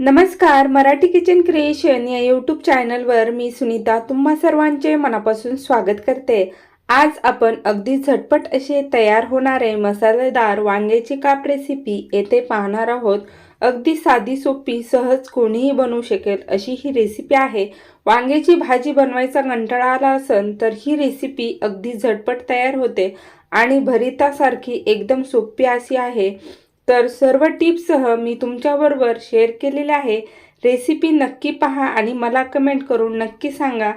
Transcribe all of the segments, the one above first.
नमस्कार Marathi kitchen creation या YouTube चॅनलवर मी सुनीता तुम्हा सर्वांचे मनापासून स्वागत करते. आज आपण अगदी झटपट असे तयार होणारे मसालेदार वांग्याची काप रेसिपी येथे पाहणार आहोत. अगदी साधी सोपी सहज कोणीही बनवू शकेल अशी ही रेसिपी आहे. वांग्याची भाजी बनवायचा कंटाळा आला असेल तर ही रेसिपी अगदी झटपट तयार होते आणि भरितासारखी एकदम सोपी अशी आहे. तर सर्व टिप्ससह मी तुमच्याबरोबर शेअर केलेले आहे. रेसिपी नक्की पहा आणि मला कमेंट करून नक्की सांगा.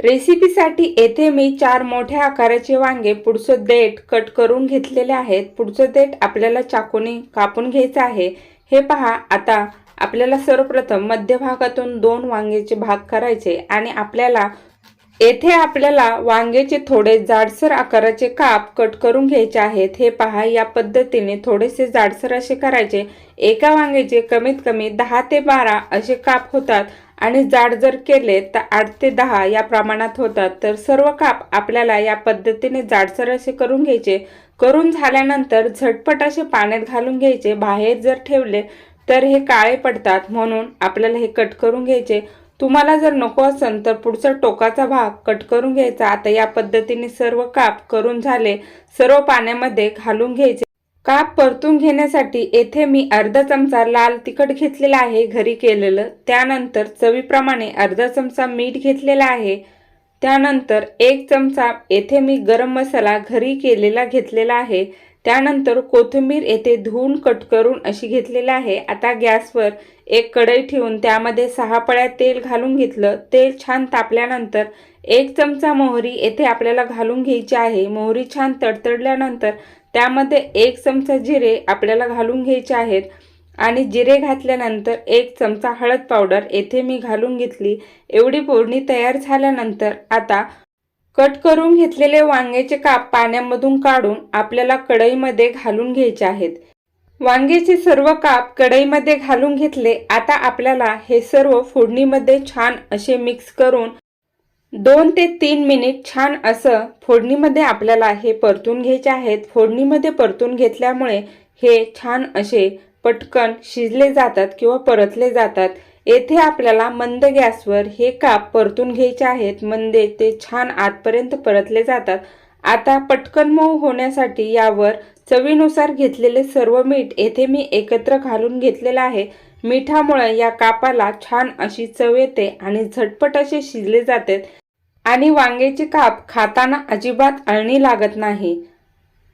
रेसिपीसाठी येथे मी चार मोठ्या आकाराचे वांगे पुढचं देठ कट करून घेतलेले आहेत. पुढचं देठ आपल्याला चाकूने कापून घ्यायचं आहे. हे पहा आता आपल्याला सर्वप्रथम मध्यभागातून दोन वांग्याचे भाग करायचे आणि आपल्याला येथे आपल्याला वांग्याचे थोडे जाडसर आकाराचे काप कट करून घ्यायचे आहेत. हे पहा या पद्धतीने थोडेसे जाडसर असे करायचे. एका वांग्याचे कमीत कमी दहा ते बारा असे काप होतात आणि जाड जर केले तर आठ ते दहा या प्रमाणात होतात. तर सर्व काप आपल्याला या पद्धतीने जाडसर असे करून घ्यायचे. करून झाल्यानंतर झटपट असे पाण्यात घालून घ्यायचे. बाहेर जर ठेवले तर हे काळे पडतात म्हणून आपल्याला हे कट करून घ्यायचे. तुम्हाला जर नको असेल तर पुढचा टोकाचा भाग कट करून घ्यायचा. आता या पद्धतीने सर्व काप करून झाले सर्व पाण्यामध्ये घालून घ्यायचे. काप परतून घेण्यासाठी येथे मी अर्धा चमचा लाल तिखट घेतलेला आहे घरी केलेलं. त्यानंतर चवीप्रमाणे अर्धा चमचा मीठ घेतलेला आहे. त्यानंतर एक चमचा येथे मी गरम मसाला घरी केलेला घेतलेला आहे. त्यानंतर कोथिंबीर येथे धुवून कट करून अशी घेतलेली आहे. आता गॅसवर एक कढई ठेवून त्यामध्ये सहा पळ्या तेल घालून घेतलं. तेल छान तापल्यानंतर एक चमचा मोहरी येथे आपल्याला घालून घ्यायची आहे. मोहरी छान तडतडल्यानंतर त्यामध्ये एक चमचा जिरे आपल्याला घालून घ्यायचे आहेत. आणि जिरे घातल्यानंतर एक चमचा हळद पावडर येथे मी घालून घेतली. एवढी फोडणी तयार झाल्यानंतर आता कट करून घेतलेले वांग्याचे काप पाण्यामधून काढून आपल्याला कढईमध्ये घालून घ्यायचे आहेत. वांग्याचे सर्व काप कढईमध्ये घालून घेतले आता आपल्याला हे सर्व फोडणीमध्ये छान असे मिक्स करून दोन ते तीन मिनिट छान असं फोडणीमध्ये आपल्याला हे परतून घ्यायचे आहेत. फोडणीमध्ये परतून घेतल्यामुळे हे छान असे पटकन शिजले जातात किंवा परतले जातात. येथे आपल्याला मंद गॅसवर हे काप परतून घ्यायचे आहेत. मंदे ते छान आतपर्यंत परतले जातात. आता पटकन मऊ होण्यासाठी यावर चवीनुसार घेतलेले सर्व मीठ येथे मी एकत्र घालून घेतलेलं आहे. मिठामुळे या कापाला छान अशी चव येते आणि झटपट असे शिजले जाते. आणि वांग्याचे काप खाताना अजिबात अळणी लागत नाही.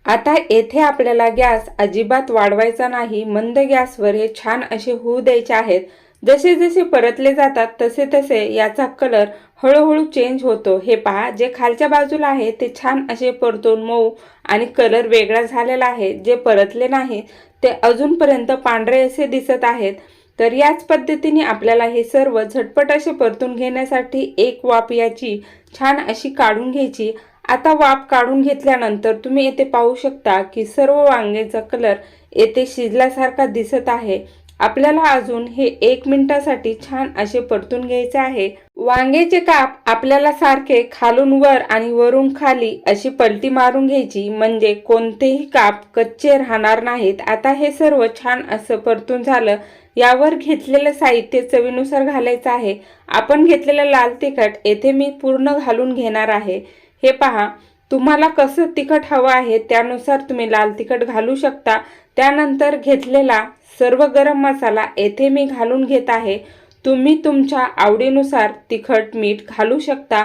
आता येथे आपल्याला गॅस अजिबात वाढवायचा नाही. मंद गॅसवर हे छान असे होऊ द्यायचे आहेत. जसे जसे परतले जातात तसे तसे याचा कलर हळूहळू चेंज होतो. हे पहा जे खालच्या बाजूला आहे ते छान असे परतून मऊ आणि कलर वेगळा झालेला आहे. जे परतले नाही ते अजूनपर्यंत पांढरे असे दिसत आहेत. तर याच पद्धतीने आपल्याला हे सर्व झटपट असे परतून घेण्यासाठी एक वाफ याची छान अशी काढून घ्यायची. आता वाफ काढून घेतल्यानंतर तुम्ही येथे पाहू शकता की सर्व वांग्याचा कलर येथे शिजल्यासारखा दिसत आहे. आपल्याला अजून हे एक मिनिटासाठी छान असे परतून घ्यायचे आहे. वांग्याचे काप आपल्याला सारखे खालून वर आणि वरून खाली अशी पलटी मारून घ्यायची म्हणजे कोणतेही काप कच्चे राहणार नाहीत. आता हे सर्व छान असं परतून झालं. यावर घेतलेलं साहित्य चवीनुसार घालायचं आहे. आपण घेतलेलं लाल तिखट येथे मी पूर्ण घालून घेणार आहे. हे पहा तुम्हाला कसं तिखट हवं आहे त्यानुसार तुम्ही लाल तिखट घालू शकता. त्यानंतर घेतलेला सर्व गरम मसाला येथे मी घालून घेत आहे. तुम्ही तुमच्या आवडीनुसार तिखट मीठ घालू शकता.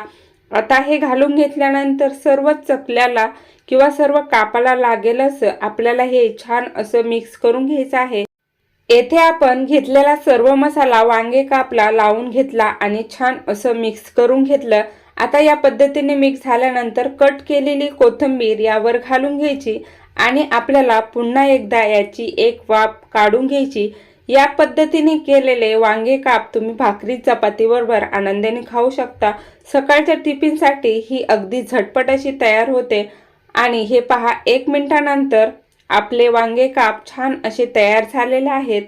आता हे घालून घेतल्यानंतर सर्व चकल्याला किंवा सर्व कापाला लागेल असं आपल्याला हे छान असं मिक्स करून घ्यायचं आहे. येथे आपण घेतलेला सर्व मसाला वांगे कापला लावून घेतला आणि छान असं मिक्स करून घेतलं. आता या पद्धतीने मिक्स झाल्यानंतर कट केलेली कोथिंबीर यावर घालून घ्यायची आणि आपल्याला पुन्हा एकदा याची एक वाफ काढून घ्यायची. या पद्धतीने केलेले वांगे काप तुम्ही भाकरी चपातीबरोबर आनंदाने खाऊ शकता. सकाळच्या टिफिनसाठी ही अगदी झटपट अशी तयार होते. आणि हे पहा एक मिनिटानंतर आपले वांगे काप छान असे तयार झालेले आहेत.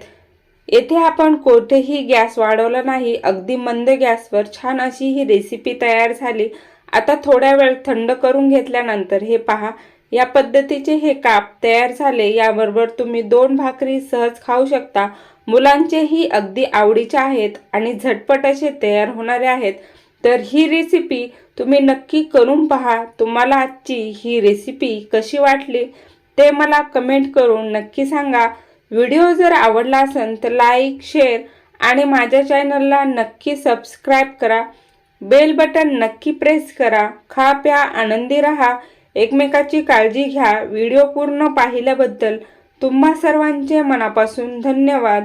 येथे आपण कोठेही गॅस वाढवला नाही अगदी मंद गॅसवर छान अशी ही रेसिपी तयार झाली. आता थोड्या वेळ थंड करून घेतल्यानंतर हे पहा या पद्धतीचे हे काप तयार झाले याबरोबर तुम्ही दोन भाकरी सहज खाऊ शकता. मुलांचेही अगदी आवडीचे आहेत आणि झटपट असे तयार होणारे आहेत. तर ही रेसिपी तुम्ही नक्की करून पहा तुम्हाला आजची ही रेसिपी कशी वाटली ते मला कमेंट करून नक्की सांगा. व्हिडिओ जर आवडला असेल तर लाईक शेअर आणि माझ्या चॅनलला नक्की सबस्क्राईब करा. बेल बटन नक्की प्रेस करा. खा प्या आनंदी राहा. एकमेकाची काळजी घ्या. व्हिडिओ पूर्ण पाहिल्याबद्दल तुम्हा सर्वांचे मनापासून धन्यवाद.